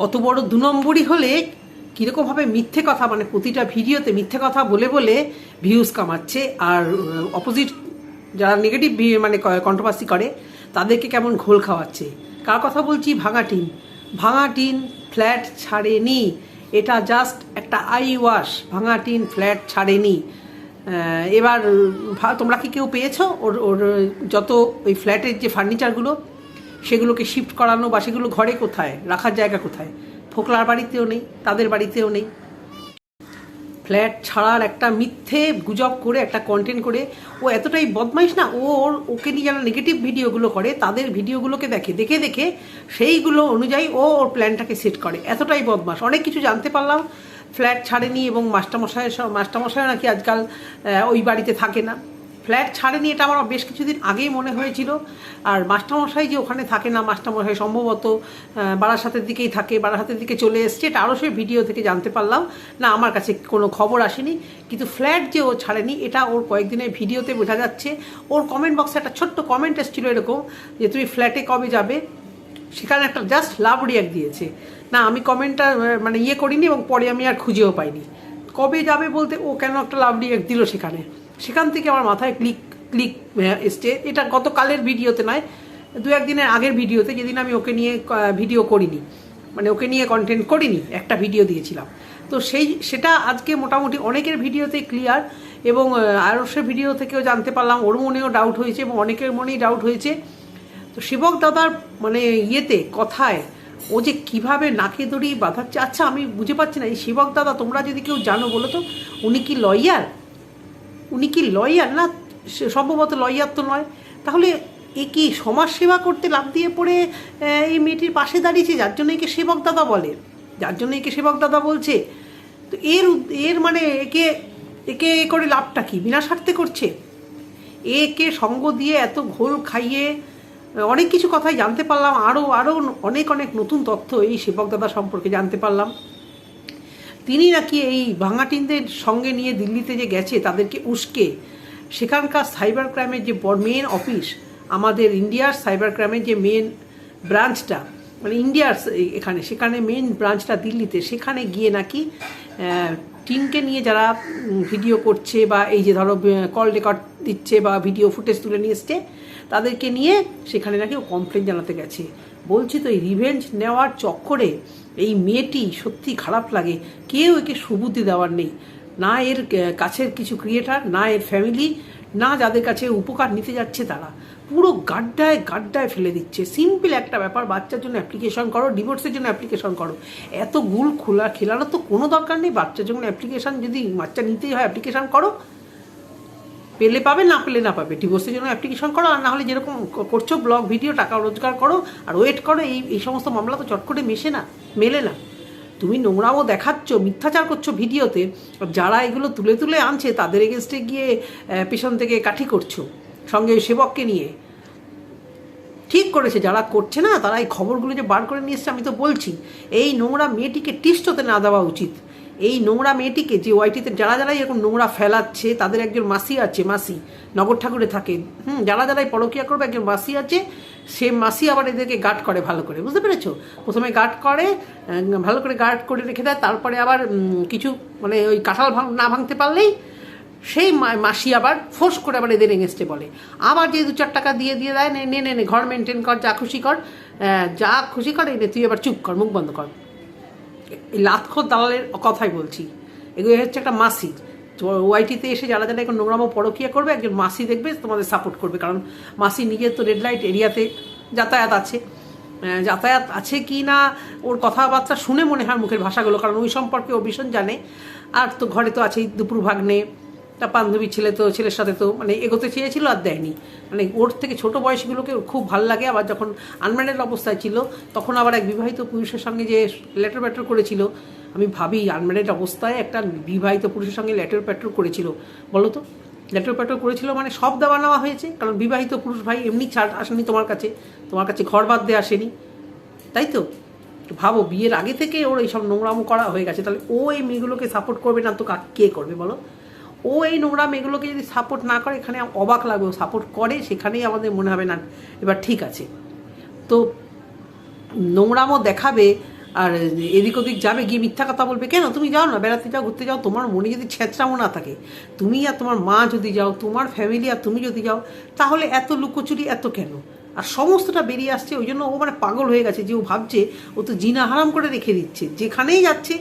কত বড় দু নম্বরই হলে কীরকমভাবে মিথ্যে কথা? মানে প্রতিটা ভিডিওতে মিথ্যে কথা বলে বলে ভিউজ কামাচ্ছে। আর অপোজিট যারা নেগেটিভ মানে কন্ট্রোভার্সি করে, তাদেরকে কেমন ঘোল খাওয়াচ্ছে? কার কথা বলছি? ভাঙা টিন। ভাঙা টিন ফ্ল্যাট ছাড়েনি। এটা জাস্ট একটা আই ওয়াশ ভাঙা টিন ফ্ল্যাট ছাড়েনি। এবার তোমরা কি কেউ পেয়েছ? ওর ওর, যত ওই ফ্ল্যাটের যে ফার্নিচারগুলো সেগুলোকে শিফট করানো বা সেগুলো ঘরে কোথায়? রাখার জায়গা কোথায়? ফোকলার বাড়িতেও নেই, তাদের বাড়িতেও নেই। ফ্ল্যাট ছাড়ার একটা মিথ্যে গুজব করে, একটা কন্টেন্ট করে, ও এতটাই বদমাইশ না ওর, ওকে নিয়ে যারা নেগেটিভ ভিডিওগুলো করে, তাদের ভিডিওগুলোকে দেখে দেখে দেখে সেইগুলো অনুযায়ী ও ওর প্ল্যানটাকে সেট করে। এতটাই বদমাস। অনেক কিছু জানতে পারলাম। ফ্ল্যাট ছাড়েনি এবং মাস্টারমশাই মাস্টারমশাই নাকি আজকাল ওই বাড়িতে থাকে না। ফ্ল্যাট ছাড়েনি, এটা আমার বেশ কিছুদিন আগেই মনে হয়েছিল। আর মাস্টারমশাই যে ওখানে থাকে না, মাস্টারমশাই সম্ভবত বারাসাতের দিকেই থাকে, বারাসাতের দিকে চলে এসছে। এটা আরও সেই ভিডিও থেকে জানতে পারলাম। না, আমার কাছে কোনো খবর আসেনি। কিন্তু ফ্ল্যাট যে ও ছাড়েনি, এটা ওর কয়েকদিনের ভিডিওতে বোঝা যাচ্ছে। ওর কমেন্ট বক্সে একটা ছোট্ট কমেন্ট এসেছিল এরকম, যে তুমি ফ্ল্যাটে কবে যাবে? সেখানে একটা জাস্ট লাভ রিয়াক্ট দিয়েছে। না, আমি কমেন্টটা মানে ইয়ে করিনি এবং পরে আমি আর খুঁজেও পাইনি। কবে যাবে বলতে ও কেন একটা লাভ রিয়াক্ট দিল সেখানে? সেখান থেকে আমার মাথায় ক্লিক ক্লিক এসছে। এটা গতকালের ভিডিওতে নয়, দু একদিনের আগের ভিডিওতে যেদিন আমি ওকে নিয়ে ভিডিও করিনি মানে ওকে নিয়ে কন্টেন্ট করিনি, একটা ভিডিও দিয়েছিলাম। তো সেই, সেটা আজকে মোটামুটি অনেকের ভিডিওতে ক্লিয়ার এবং আরসের ভিডিও থেকেও জানতে পারলাম, ওর মনেও ডাউট হয়েছে এবং অনেকের মনেই ডাউট হয়েছে। তো সেবক দাদার মানে ইয়েতে, কথায়, ও যে কীভাবে নাকে দড়ি বাঁধাচ্ছে আচ্ছা আমি বুঝে পাচ্ছি না, এই সেবক দাদা তোমরা যদি কেউ জানো বলো তো, উনি কি লয়ার উনি কি লয়ার? না সম্ভবত লয়ার তো নয়। তাহলে এ কি সমাজ সেবা করতে লাভ দিয়ে পড়ে এই মেয়েটির পাশে দাঁড়িয়েছে? যার জন্য একে সেবক দাদা বলে। যার জন্য একে সেবক দাদা বলছে। তো এর এর মানে একে একে এ করে লাভটা কি? বিনা স্বার্থে করছে? একে সঙ্গ দিয়ে এত ঘোল খাইয়ে, অনেক কিছু কথাই জানতে পারলাম। আরও আরও অনেক অনেক নতুন তথ্য এই সেবক দাদা সম্পর্কে জানতে পারলাম। তিনি নাকি এই ভাঙাটিনদের সঙ্গে নিয়ে দিল্লিতে যে গেছে, তাদেরকে উস্কে। সেখানকার সাইবার ক্রাইমের যে মেন অফিস আমাদের ইন্ডিয়ার সাইবার ক্রাইমের যে মেন ব্রাঞ্চটা মানে ইন্ডিয়ার এখানে, সেখানে মেন ব্রাঞ্চটা দিল্লিতে, সেখানে গিয়ে নাকি টিনকে নিয়ে যারা ভিডিও করছে বা এই যে ধরো কল রেকর্ড দিচ্ছে বা ভিডিও ফুটেজ তুলে নিয়ে এসছে, তাদেরকে নিয়ে সেখানে নাকি ও কমপ্লেন জানাতে গেছে। বলছি তো এই রিভেঞ্জ নেওয়ার চক্করে এই মেয়েটি সত্যি খারাপ লাগে। কেউ একে সুবুদ্ধি দেওয়ার নেই। না এর কাছের কিছু ক্রিয়েটার না এর ফ্যামিলি না যাদের কাছে উপকার নিতে যাচ্ছে তারা। পুরো গাড্ডায় গাড্ডায় ফেলে দিচ্ছে। সিম্পল একটা ব্যাপার, বাচ্চার জন্য অ্যাপ্লিকেশন করো ডিভোর্সের জন্য অ্যাপ্লিকেশন করো। এত গুল খোলা খেলানোর তো কোনো দরকার নেই। বাচ্চার জন্য অ্যাপ্লিকেশন যদি, বাচ্চা নিতেই হয় অ্যাপ্লিকেশন করো। পেলে পাবে, না পেলে না পাবে। ডিভোর্সের জন্য অ্যাপ্লিকেশন করো, আর না হলে যেরকম করছ ব্লগ ভিডিও টাকা রোজগার করো, আর ওয়েট করো, এই এই সমস্ত মামলা তো চট করে মেশে না, মেলে না। তুমি নোংরাও দেখাচ্ছ, মিথ্যাচার করছ ভিডিওতে যারা এগুলো তুলে তুলে আনছে, তাদের এগেনস্টে গিয়ে পেছন থেকে কাঠি করছ, সঙ্গে সেবককে নিয়ে। ঠিক করেছে, যারা করছে না, তারা এই খবরগুলো যে বার করে নিয়ে এসছে, আমি তো বলছি, এই নোংরা মেয়েটিকে টিস্টতে না দেওয়া উচিত। এই নোংরা মেয়েটিকে যে ওয়াইটিতে যারা যারা এরকম নোংরা ফেলাচ্ছে, তাদের একজন মাসি আছে, মাসি, নগর ঠাকুরে থাকে। হুম যারা যারাই পরকিয়া করবে একজন মাসি আছে, সে মাসি আবার এদেরকে গার্ড করে ভালো করে, বুঝতে পেরেছ? প্রথমে গার্ড করে ভালো করে গার্ড করে রেখে দেয়, তারপরে আবার কিছু মানে ওই কাঁঠাল না ভাঙতে পারলেই সেই মাসি আবার ফোর্স করে আবার এদের এগেনস্টে বলে। আবার যে দু চার টাকা দিয়ে দিয়ে দেয়, নে নে নে ঘর মেনটেন কর, যা খুশি কর যা খুশি কর এনে তুই আবার চুপ কর, মুখ বন্ধ কর। লাতখোর দালালের কথাই বলছি। এগুলো হচ্ছে একটা মাসি। ওয়াইটিতে এসে যারা যারা এখন নোংরামো পরকিয়া করবে, একজন মাসি দেখবে, তোমাদের সাপোর্ট করবে। কারণ মাসি নিজের তো রেড লাইট এরিয়াতে যাতায়াত আছে। যাতায়াত আছে কি না, ওর কথাবার্তা শুনে মনে হয় মুখের ভাষাগুলো। কারণ ওই সম্পর্কে ও ভীষণ জানে। আর তো ঘরে তো আছেই দুপুর ভাগ্নে। তা বান্ধবী ছেলে তো, ছেলের সাথে তো মানে এগোতে চেয়েছিল আর দেয়নি। মানে ওর থেকে ছোট বয়সীগুলোকে খুব ভালো লাগে। আবার যখন আনম্যারিড অবস্থায় ছিল, তখন আবার এক বিবাহিত পুরুষের সঙ্গে যে লেটার প্যাটার করেছিল, আমি ভাবি আনম্যারিড অবস্থায় একটা বিবাহিত পুরুষের সঙ্গে লেটার প্যাটার করেছিল। বলো তো লেটার প্যাটার করেছিল মানে সব দেওয়া নেওয়া হয়েছে? কারণ বিবাহিত পুরুষ ভাই এমনি ছাড় আসেনি তোমার কাছে। তোমার কাছে ঘর বাদ দিয়ে আসেনি। তাই তো? ভাবো, বিয়ের আগে থেকে ওর এইসব নোংরামো করা হয়ে গেছে। তাহলে ও এই মেয়েগুলোকে সাপোর্ট করবে না তো কে করবে বলো? ও এই নোংরা মেয়েগুলোকে যদি সাপোর্ট না করে, এখানে অবাক লাগবে সাপোর্ট করে, সেখানেই আমাদের মনে হবে, না, এবার ঠিক আছে। তো নোংরামও দেখাবে, আর এদিক ওদিক যাবে, গিয়ে মিথ্যা কথা বলবে, কেন? তুমি যাও না, বেড়াতে যাও, ঘুরতে যাও, তোমার মনে যদি ছেঁচড়ামো না থাকে, তুমি আর তোমার মা যদি যাও, তোমার ফ্যামিলি আর তুমি যদি যাও, তাহলে এত লুকোচুরি, এত কেন? আর সমস্তটা বেরিয়ে আসছে, ওই জন্য ও মানে পাগল হয়ে গেছে, যে ও ভাবছে, ও তো জিনা হারাম করে রেখে দিচ্ছে, যেখানেই যাচ্ছে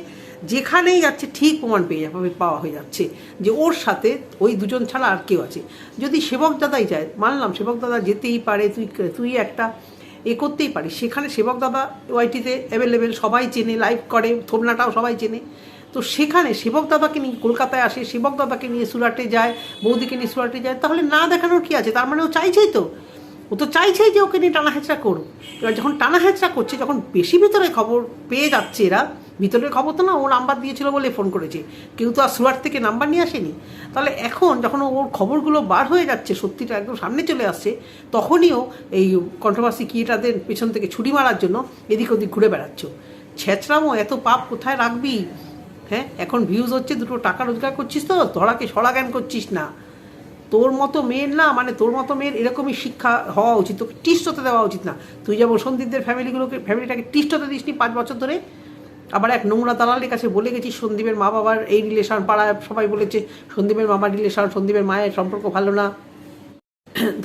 যেখানেই যাচ্ছে ঠিক প্রমাণ পেয়ে যাবে, পাওয়া হয়ে যাচ্ছে। যে ওর সাথে ওই দুজন ছাড়া আর কেউ আছে। যদি সেবক দাদাই যায়, মানলাম সেবক দাদা যেতেই পারে, তুই তুই একটা এ করতেই পারিস। সেখানে সেবক দাদা ওয়াইটিতে অ্যাভেলেবেল সবাই চেনে লাইভ করে, থোবনাটাও সবাই চেনে। তো সেখানে সেবক দাদাকে নিয়ে কলকাতায় আসে, সেবক দাদাকে নিয়ে সুরাটে যায়, বৌদিকে নিয়ে সুরাটে যায়, তাহলে না দেখানোর কি আছে? তার মানে ও চাইছেই তো। ও তো চাইছেই যে ওকে নিয়ে টানা হেঁচড়া করুক। এবার যখন টানা হেঁচড়া করছে, যখন বেশি ভিতরে খবর পেয়ে যাচ্ছে এরা ভিতরের খবর তো না, ও নাম্বার দিয়েছিল বলে ফোন করেছে। কেউ তো আর সুরাট থেকে নাম্বার নিয়ে আসেনি। তাহলে এখন যখন ওর খবরগুলো বার হয়ে যাচ্ছে, সত্যিটা একদম সামনে চলে আসছে, তখনই ও এই কন্ট্রোভার্সি কিয়েটাদের পেছন থেকে ছুটি মারার জন্য এদিক ওদিক ঘুরে বেড়াচ্ছ। ছেঁচড়ামো এত পাপ কোথায় রাখবি? হ্যাঁ এখন ভিউজ হচ্ছে, দুটো টাকা রোজগার করছিস তো, ধরাকে সরা জ্ঞান করছিস না। তোর মতো মেয়ের না মানে তোর মতো মেয়ের এরকমই শিক্ষা হওয়া উচিত, তোকে টিস্ট হতে দেওয়া উচিত না। তুই যেমন সন্দীপদের ফ্যামিলিগুলোকে ফ্যামিলিটাকে টিস্ট হতে দিসনি পাঁচ বছর ধরে আবার এক নোংরা দালালের কাছে বলে গেছি, সন্দীপের মা বাবার এই রিলেশন পাড়ায় সবাই বলেছে, সন্দীপের মামার রিলেশন সন্দীপের মায়ের সম্পর্ক ভালো না।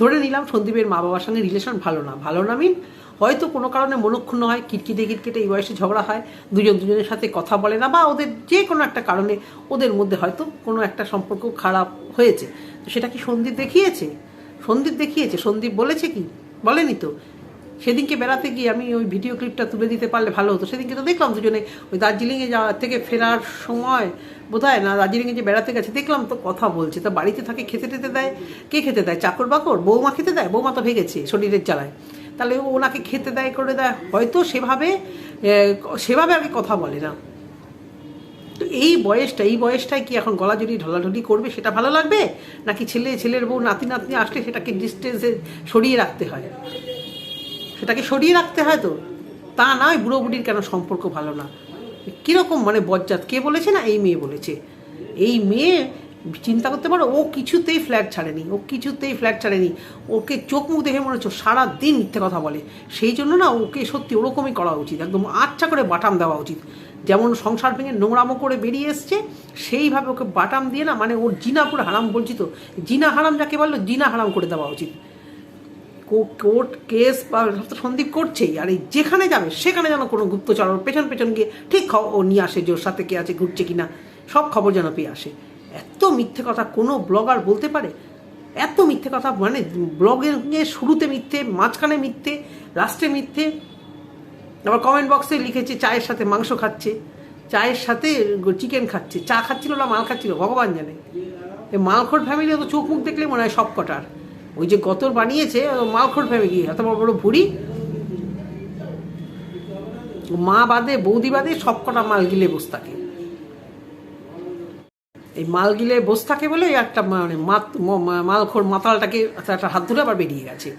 ধরে নিলাম সন্দীপের মা বাবার সঙ্গে রিলেশন ভালো না। ভালো না মিন হয়তো কোনো কারণে মনক্ষুণ্ণ হয়, কিটকিটে কিটকিটে এই বয়সে ঝগড়া হয়, দুজন দুজনের সাথে কথা বলে না বা ওদের যে কোনো একটা কারণে ওদের মধ্যে হয়তো কোনো একটা সম্পর্ক খারাপ হয়েছে। সেটা কি সন্দীপ দেখিয়েছে? সন্দীপ দেখিয়েছে। সন্দীপ বলেছে কি? বলেনি তো। সেদিনকে বেড়াতে গিয়ে আমি ওই ভিডিও ক্লিপটা তুলে দিতে পারলে ভালো হতো। সেদিনকে তো দেখলাম দুজনে ওই দার্জিলিংয়ে যাওয়া থেকে ফেরার সময় বোধহয় না দার্জিলিংয়ে যে বেড়াতে গেছে, দেখলাম তো কথা বলছে। তা বাড়িতে থাকে খেতে টেতে দেয়? কে খেতে দেয়? চাকর বাকর? বৌমা খেতে দেয়? বৌমা তো ভেগেছে শরীরের জ্বালায়। তাহলে ওনাকে খেতে দেয়, করে দেয়। হয়তো সেভাবে সেভাবে আগে কথা বলে না। তো এই বয়সটা, এই বয়সটায় কি এখন গলা জড়ি ঢলাঢলি করবে? সেটা ভালো লাগবে? নাকি ছেলে, ছেলের বউ, নাতি, নাতনি আসলে সেটাকে ডিস্টেন্সে সরিয়ে রাখতে হয়? সেটাকে সরিয়ে রাখতে হয় তো? তা নয়, বুড়ো বুড়ির কেন সম্পর্ক ভালো না? কীরকম মানে বজ্জাত? কে বলেছে না এই মেয়ে বলেছে? এই মেয়ে, চিন্তা করতে পারো, ও কিছুতেই ফ্ল্যাট ছাড়েনি, ও কিছুতেই ফ্ল্যাট ছাড়েনি। ওকে চোখ মুখ দেখে মনে হচ্ছে সারা দিন মিথ্যে কথা বলে। সেই জন্য না ওকে সত্যি ওরকমই করা উচিত, একদম আচ্ছা করে বাটাম দেওয়া উচিত। যেমন সংসার ভেঙে নোংরামো করে বেরিয়ে এসছে, সেইভাবে ওকে বাটাম দিয়ে না মানে ওর জিনা পুরো হারাম বলছি তো, জিনা হারাম যাকে বলল জিনা হারাম করে দেওয়া উচিত। কোর্ট কেস বা সন্দীপ করছেই, আর এই যেখানে যাবে, সেখানে যেন কোনো গুপ্তচর পেছন পেছন গিয়ে ঠিক ও নিয়ে আসে যে ওর সাথে কে আছে, ঘুরছে কিনা, সব খবর যেন পেয়ে আসে। এত মিথ্যে কথা কোনো ব্লগার বলতে পারে? এত মিথ্যে কথা মানে ব্লগের শুরুতে মিথ্যে, মাঝখানে মিথ্যে, লাস্টে মিথ্যে। আবার কমেন্ট বক্সে লিখেছে, চায়ের সাথে মাংস খাচ্ছে, চায়ের সাথে চিকেন খাচ্ছে, চা খাচ্ছিল না, মাল খাচ্ছিল, ভগবান জানে। মালখোর ফ্যামিলি তো চোখ মুখ দেখলে মনে হয় সব কটার ওই যে গতর বানিয়েছে, ও মালখোর ফ্যামিলি এত বড় বড় ভুড়ি। মা বাদে, বৌদি বাদে সব কটা মাল গিলে বসে থাকে এই মাল গিলে বসে থাকে বলে একটা মানে মালখোর মাতালটাকে একটা হাত ধরে আবার বেরিয়ে গেছে।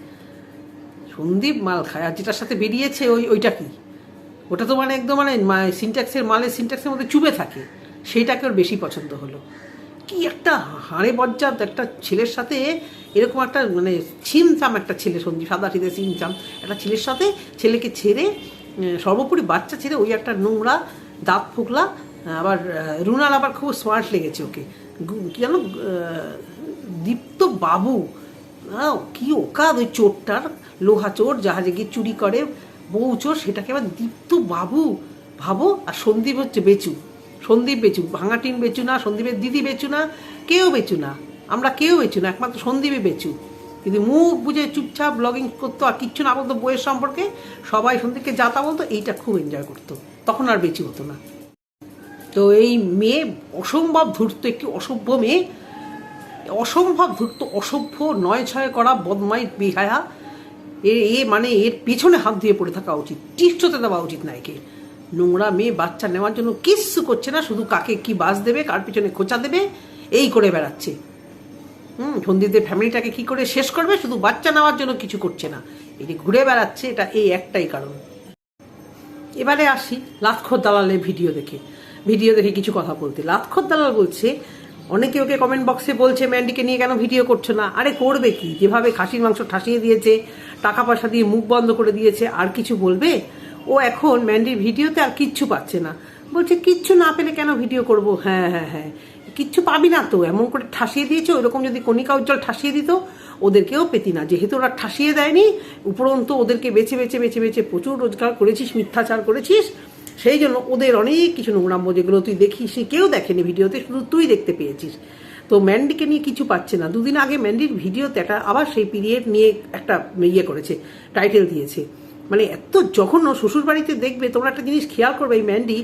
সন্দীপ মাল খায়, আর যেটার সাথে বেরিয়েছে ওই, ওইটা কি? ওটা তো মানে একদম মানে সিনট্যাক্সের মালের সিনট্যাক্সের মধ্যে চুপে থাকে। সেইটাকে ওর বেশি পছন্দ হলো। কি একটা হাড়ে বজ্জাত একটা ছেলের সাথে এরকম একটা মানে ছিমচাম একটা ছেলে সন্দীপ সাদা শীতে ছিমচাম একটা ছেলের সাথে ছেলেকে ছেড়ে সর্বোপরি বাচ্চা ছেড়ে ওই একটা নোংরা দাঁত ফোকলা আবার রুনাল আবার খুব স্মার্ট লেগেছে ওকে। কি জানো দীপ্ত বাবু কি ওকাদ ওই চোরটার, লোহা চোর, জাহাজে গিয়ে চুরি করে, বউ চোর, সেটাকে আবার দীপ্ত বাবু ভাবো, আর সন্দীপ হচ্ছে বেচু। সন্দীপ বেচু ভাঙা টিন বেচু না, সন্দীপের দিদি বেচু না, কেউ বেচু না। আমরা কেউ বেচু না, একমাত্র সন্দীপে বেচু। কিন্তু মুখ বুঝে চুপচাপ ব্লগিং করতো আর কিচ্ছু না বলতো বইয়ের সম্পর্কে, সবাই সন্দীপকে যাতা বলতো, এইটা খুব এনজয় করতো। তখন আর বেচু হতো না। তো এই মেয়ে অসম্ভব ধূর্ত, একটি অসভ্য মেয়ে। অসম্ভব ধূর্ত, অসভ্য নয় ছয় করা বদমাই বিহায়া। এ মানে এর পেছনে হাত দিয়ে পড়ে থাকা উচিত। টিস্টতে দেওয়া উচিত না একে নোংরা মেয়ে, বাচ্চা নেওয়ার জন্য কিচ্ছু করছে না, শুধু কাকে কি বাস দেবে, কার পিছনে খোঁচা দেবে, এই করে বেড়াচ্ছে। হুম, সন্দীপদের ফ্যামিলিটাকে কি করে শেষ করবে? শুধু বাচ্চা নেওয়ার জন্য কিছু করছে না। যে ঘুরে বেড়াচ্ছে, এটা এই একটাই কারণ। এবারে আসি লাতখর দালালের ভিডিও দেখে। ভিডিও দেখে কিছু কথা বলতে। লাতখর দালাল বলছে, অনেকে ওকে কমেন্ট বক্সে বলছে, ম্যান্ডিকে নিয়ে কেন ভিডিও করছ না? আরে, করবে কি? যেভাবে খাসির মাংস ঠাসিয়ে দিয়েছে, টাকা পয়সা দিয়ে মুখ বন্ধ করে দিয়েছে, আর কিছু বলবে? ও এখন ম্যান্ডির ভিডিওতে আর কিচ্ছু পাচ্ছে না। বলছে, কিচ্ছু না পেলে কেন ভিডিও করব? হ্যাঁ হ্যাঁ হ্যাঁ কিচ্ছু পাবি না তো। এমন করে ঠাসিয়ে দিয়েছে। ওইরকম যদি কণিকা উজ্জ্বল ঠাসিয়ে দিত, ওদেরকেও পেতি না। যেহেতু ওরা ঠাসিয়ে দেয়নি, উপরন্ত ওদেরকে বেছে বেছে বেছে বেছে প্রচুর রোজগার করেছিস, মিথ্যাচার করেছিস। সেই জন্য ওদের অনেক কিছু নোংরাম্য যেগুলো তুই দেখিস কেউ দেখেনি ভিডিওতে, শুধু তুই দেখতে পেয়েছিস। তো ম্যান্ডিকে নিয়ে কিছু পাচ্ছে না। দুদিন আগে ম্যান্ডির ভিডিওতে একটা আবার সেই পিরিয়ড নিয়ে একটা ইয়ে করেছে টাইটেল দিয়েছে। মানে এত যখন শ্বশুর বাড়িতে দেখবে তোমরা একটা জিনিস খেয়াল করবে এই ম্যান্ডি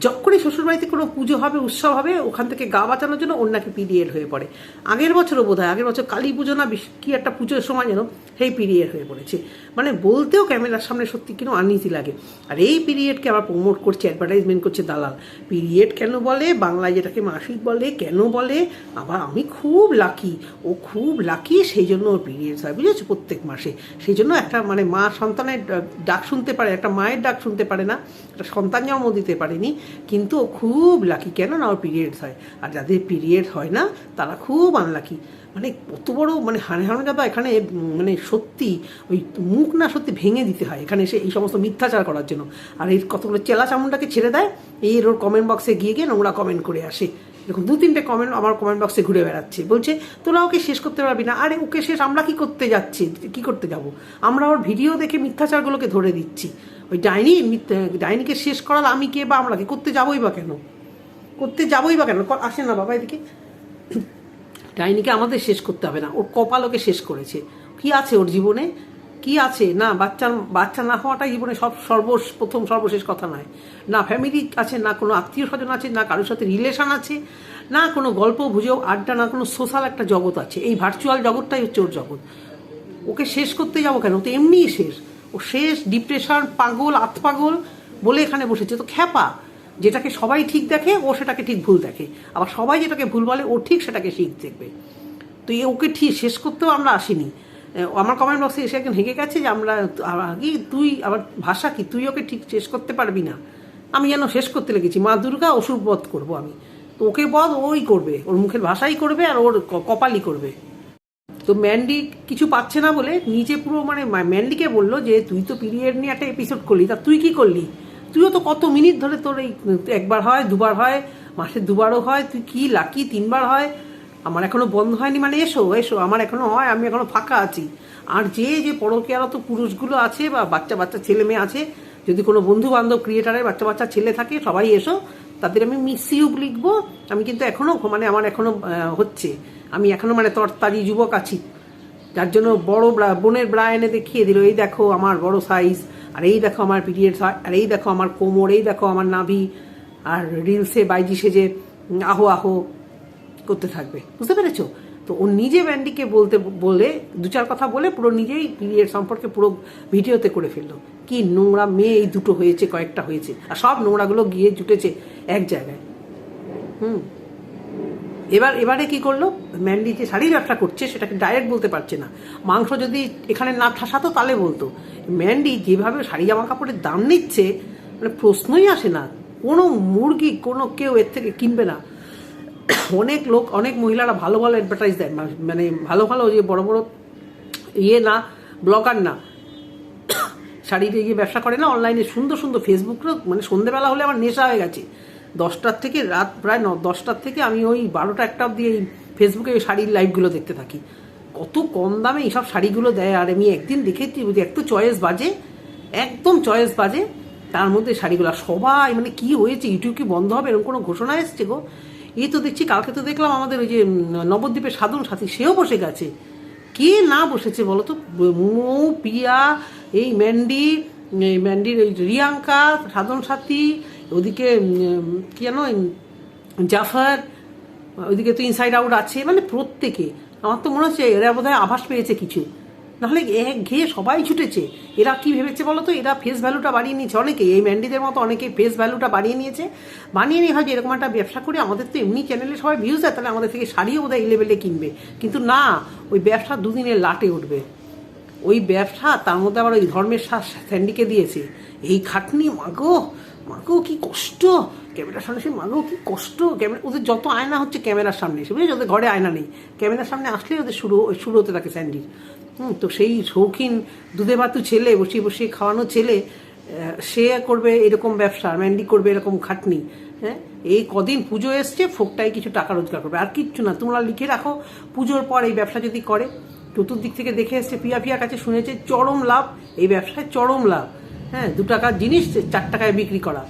যখনই শ্বশুরবাড়িতে কোনো পুজো হবে, উৎসব হবে, ওখান থেকে গা বাঁচানোর জন্য ওর নাকি পিরিয়ড হয়ে পড়ে। আগের বছরও বোধ হয় আগের বছর কালী পুজো না কি একটা পুজোর সময় যেন সেই পিরিয়ড হয়ে পড়েছে। মানে বলতেও ক্যামেরার সামনে সত্যি কিনো আনইজি লাগে। আর এই পিরিয়ডকে আবার প্রমোট করছে অ্যাডভার্টাইজমেন্ট করছে দালাল। পিরিয়ড কেন বলে? বাংলায় যেটাকে মাসিক বলে, কেন বলে? আবার আমি খুব লাকি ও খুব লাকি সেই জন্য ওর পিরিয়ডস হয় বুঝেছ প্রত্যেক মাসে। সেই জন্য একটা মানে মা সন্তানের ডাক শুনতে পারে, একটা মায়ের ডাক শুনতে পারে না, একটা সন্তান জন্ম দিতে পারেনি। কিন্তু ও খুব লাকি কেন না ওর পিরিয়ডস হয়। আর যাদের পিরিয়ড হয় না, তারা খুব আনলাকি মানে কত বড় মানে হানে হানো যাবা এখানে মানে সত্যি ওই মুখ না সত্যি ভেঙে দিতে হয়। এখানে এসে এই সমস্ত মিথ্যাচার করার জন্য। আর এই কতগুলো চেলা চামুন্ডাকে ছেড়ে দেয়, এই ওর কমেন্ট বক্সে গিয়ে গিয়ে নোংরা কমেন্ট করে আসে। দেখুন দু তিনটে কমেন্ট আমার কমেন্ট বক্সে ঘুরে বেড়াচ্ছে। বলছে, তোরা ওকে শেষ করতে পারবি না। আরে, ওকে শেষ, আমরা কি করতে যাচ্ছি? কি করতে যাব? আমরা ওর ভিডিও দেখে মিথ্যাচারগুলোকে ধরে দিচ্ছি। ওই ডাইনি ডাইনিকে শেষ করার আমি কে বা আমরা কি? করতে যাবোই বা কেন? করতে যাবোই বা কেন? আসে না বাবা এদিকে। ডাইনিকে আমাদের শেষ করতে হবে না। ওর কপাল ওকে শেষ করেছে। কি আছে ওর জীবনে? কি আছে? না, বাচ্চা বাচ্চা না হওয়াটাই জীবনে সব সর্ব প্রথম সর্বশেষ কথা নয়। না ফ্যামিলি আছে, না কোনো আত্মীয় স্বজন আছে, না কারোর সাথে রিলেশন আছে, না কোনো গল্প, গুজব, আড্ডা, না কোনো সোশ্যাল একটা জগৎ আছে। এই ভার্চুয়াল জগৎটাই হচ্ছে ওর জগৎ। ওকে শেষ করতে যাব কেন? তো এমনিই শেষ। ও শেষ ডিপ্রেশন পাগল আত্মাগল বলে এখানে বসেছে। তো খ্যাপা, যেটাকে সবাই ঠিক দেখে, ও সেটাকে ঠিক ভুল দেখে। আবার সবাই যেটাকে ভুল বলে, ও ঠিক সেটাকে ঠিক দেখবে। তো এ ওকে ঠিক শেষ করতেও আমরা আসিনি। আমার কমেন্ট বক্সে এসে একজন হেগে গেছে যে আমরা আগে তুই, আবার ভাষা কি? তুই ওকে ঠিক শেষ করতে পারবি না। আমি যেন শেষ করতে লেগেছি। মা দুর্গা অসুর বধ করব আমি। তো ওকে বধ ওই করবে। ওর মুখের ভাষাই করবে আর ওর কপালই করবে। তো ম্যান্ডি কিছু পাচ্ছে না বলে নিজে পুরো মানে ম্যান্ডিকে বলল যে, তুই তো পিরিয়ড নিয়ে একটা এপিসোড করলি, তা তুই কি করলি? তুইও তো কত মিনিট ধরে তোর এই, একবার হয়, দুবার হয়, মাসে দুবারও হয়, তুই কি লাকি তিনবার হয়? আমার এখনও বন্ধ হয়নি মানে এসো এসো, আমার এখনও হয়, আমি এখনও ফাঁকা আছি। আর যে যে পরকীয়ারত পুরুষগুলো আছে বা বাচ্চা বাচ্চা ছেলে মেয়ে আছে, যদি কোনো বন্ধু বান্ধব ক্রিয়েটারের বাচ্চা বাচ্চা ছেলে থাকে, সবাই এসো, তাদের আমি মিস ইউ লিখব। আমি কিন্তু এখনও মানে আমার এখনও হচ্ছে। আমি এখনও মানে তরতারি যুবক আছি। যার জন্য বড় বোনের ব্রা এনে দেখিয়ে দিল, এই দেখো আমার বড় সাইজ আর এই দেখো আমার পিরিয়ড হয়, আর এই দেখো আমার কোমর, এই দেখো আমার নাভি, আর রিলসে বাইজি সেজে আহো আহো করতে থাকবে। বুঝতে পেরেছ? তো ও নিজে ব্যান্ডিকে বলতে, বলে, দু চার কথা বলে পুরো নিজেই পিরিয়ড সম্পর্কে পুরো ভিডিওতে করে ফেলল। কি নোংরা মেয়ে এই দুটো হয়েছে, কয়েকটা হয়েছে, আর সব নোংরাগুলো গিয়ে জুটেছে এক জায়গায়। হুম। এবার, এবারে কি করল? ম্যান্ডি যে শাড়ির ব্যবসা করছে, সেটাকে ডাইরেক্ট বলতে পারছে না। মাংস যদি এখানে না ঠাসাতো, তাহলে বলতো। ম্যান্ডি যেভাবে শাড়ি জামা কাপড়ের দাম নিচ্ছে মানে প্রশ্নই আসে না। কোনো মুরগি, কোনো কেউ এর থেকে কিনবে না। অনেক লোক, অনেক মহিলারা ভালো ভালো অ্যাডভার্টাইজ দেয়। মানে ভালো ভালো যে বড় বড় ইয়ে না ব্লগার না, শাড়িতে গিয়ে ব্যবসা করে না। অনলাইনে সুন্দর সুন্দর ফেসবুকও মানে সন্ধেবেলা হলে আমার নেশা হয়ে গেছে। দশটার থেকে রাত প্রায় ন, দশটার থেকে আমি ওই বারোটা একটা অব্দি এই ফেসবুকে ওই শাড়ির লাইভগুলো দেখতে থাকি। কত কম দামে এইসব শাড়িগুলো দেয়, আর আমি একদিন দেখেছি বুঝি একটু চয়েস বাজে, একদম চয়েস বাজে, তার মধ্যে শাড়িগুলো। সবাই মানে কি হয়েছে ইউটিউব কি বন্ধ হবে, এরকম কোনো ঘোষণা এসছে গো? এই তো দেখছি, কালকে তো দেখলাম আমাদের ওই যে নবদ্বীপের সাধন সাথী, সেও বসে গেছে। কে না বসেছে বলো তো? মৌ, পিয়া, এই ম্যান্ডি, এই ম্যান্ডির ওই রিয়াঙ্কা, সাধন সাথী ওদিকে কি জানো জাফর ওইদিকে তো ইনসাইড আউট আছে মানে প্রত্যেকে। আমার তো মনে হচ্ছে এরা বোধহয় আভাস পেয়েছে কিছু। নাহলে এক ঘেয়ে সবাই ছুটেছে। এরা কি ভেবেছে বলো তো এরা ফেস ভ্যালুটা বাড়িয়ে নিয়েছে। অনেকে, এই ম্যান্ডিদের মতো অনেকে ফেস ভ্যালুটা বাড়িয়ে নিয়েছে। বানিয়ে নিয়ে হয় যে এরকম একটা ব্যবসা করে আমাদের তো এমনি চ্যানেলে সবাই ভিউজ হয় তাহলে আমাদের থেকে শাড়িও বোধহয় এই লেভেলে কিনবে। কিন্তু না, ওই ব্যবসা দুদিনের লাটে উঠবে। ওই ব্যবসা তার মধ্যে আবার ওই ধর্মের শ্বাস স্যান্ডিকে দিয়েছে। এই খাটনি মাগো মাগো, কি কষ্ট? ক্যামেরার সামনে এসে মাগো, কি কষ্ট? ক্যামেরা, ওদের যত আয়না হচ্ছে ক্যামেরার সামনে এসে বুঝেছ? ওদের ঘরে আয়না নেই। ক্যামেরার সামনে আসলেই ওদের শুরু শুরু হতে থাকে স্যান্ডির হুম, তো সেই শৌখিন দুধে ভাতু ছেলে, বসিয়ে বসিয়ে খাওয়ানো ছেলে সে করবে এরকম ব্যবসা, ম্যান্ডি করবে এরকম খাটনি। হ্যাঁ এই কদিন পুজো এসছে, ফোকটাই কিছু টাকা রোজগার করবে। আর কিচ্ছু না, তোমরা লিখে রাখো, পুজোর পর এই ব্যবসা যদি করে। চতুর্দিক থেকে দেখে এসছে, পিয়া পিয়ার কাছে শুনেছে, চরম লাভ, এই ব্যবসায় চরম লাভ। হ্যাঁ দু টাকার জিনিস চার টাকায় বিক্রি করা।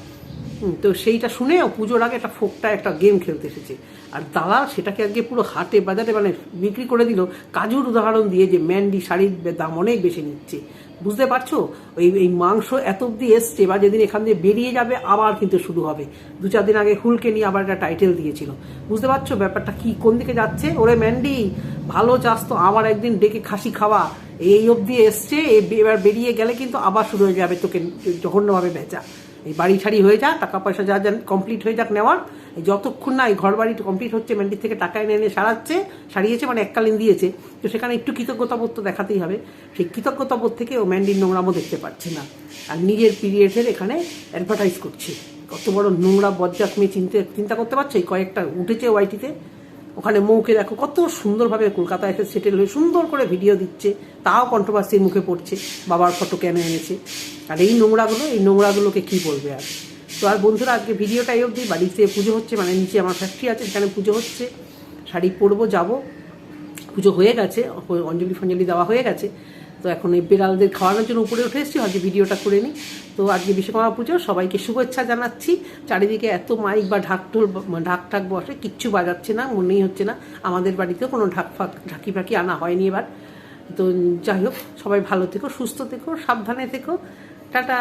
তো সেইটা শুনেও পুজোর আগে একটা ফোকটা, একটা গেম খেলতে এসেছে। আর দালাল সেটাকে আজকে পুরো হাটে বাজারে মানে বিক্রি করে দিল। কাজুর উদাহরণ দিয়ে যে ম্যান্ডি শাড়ির দাম অনেক বেশি নিচ্ছে। বুঝতে পারছ? ওই, এই মাংস এত অব্দি এসছে বা যেদিন এখান দিয়ে বেরিয়ে যাবে, আবার কিন্তু শুরু হবে। দু চার দিন আগে হুলকে নিয়ে আবার একটা টাইটেল দিয়েছিল। বুঝতে পারছ ব্যাপারটা কি, কোন দিকে যাচ্ছে? ওরে ম্যান্ডি, ভালো চাস তো, আবার একদিন ডেকে খাসি খাওয়া। এই অবধি এসছে এবার বেরিয়ে গেলে কিন্তু আবার শুরু হয়ে যাবে তোকে, জঘন্যভাবে বেচা। এই বাড়ি ছাড়ি হয়ে যাক, টাকা পয়সা যা যা কমপ্লিট হয়ে যাক নেওয়ার যতক্ষণ না এই ঘর বাড়ি কমপ্লিট হচ্ছে ম্যান্ডির থেকে টাকা এনে এনে সারাচ্ছে, সারিয়েছে মানে এককালীন দিয়েছে, তো সেখানে একটু কৃতজ্ঞতাবোধ তো দেখাতেই হবে। সেই কৃতজ্ঞতাবোধ থেকে ও ম্যান্ডির নোংরামও দেখতে পাচ্ছে না। আর নিজের পিরিয়ডের এখানে অ্যাডভার্টাইজ করছে। কত বড় নোংরা বজ্জাত মেয়ে চিন্তা চিন্তা করতে পারছ? এই কয়েকটা উঠেছে ওয়াইটিতে ওখানে মৌকে দেখো কত সুন্দরভাবে কলকাতা এসে সেটেল হয়ে সুন্দর করে ভিডিও দিচ্ছে, তাও কন্ট্রোভার্সির মুখে পড়ছে, বাবার ফটো কেন এনেছে। আর এই নোংরাগুলো, এই নোংরাগুলোকে কি বলবে আর? তো আর বন্ধুরা, আজকে ভিডিওটাই অবধি বাড়িতে পুজো হচ্ছে মানে নিচে আমার ফ্যাক্টরি আছে, সেখানে পুজো হচ্ছে, শাড়ি পরবো, যাব, পুজো হয়ে গেছে অঞ্জলি ফঞ্জলি দেওয়া হয়ে গেছে। তো এখন এই বিড়ালদের খাওয়ানোর জন্য উপরে উঠে এসেছি, আজকে ভিডিওটা করে নিই। তো আজকে বিশ্বকর্মা পুজো, সবাইকে শুভেচ্ছা জানাচ্ছি। চারিদিকে এত মাইক বা ঢাক ঢোল ঢাক ঢাক বসে, কিচ্ছু বাজাচ্ছে না, মনেই হচ্ছে না। আমাদের বাড়িতেও কোনো ঢাক ফাঁক, ঢাকি ফাঁকি আনা হয়নি এবার। তো যাই হোক, সবাই ভালো থেকো, সুস্থ থেকো, সাবধানে থেকো। টাটা!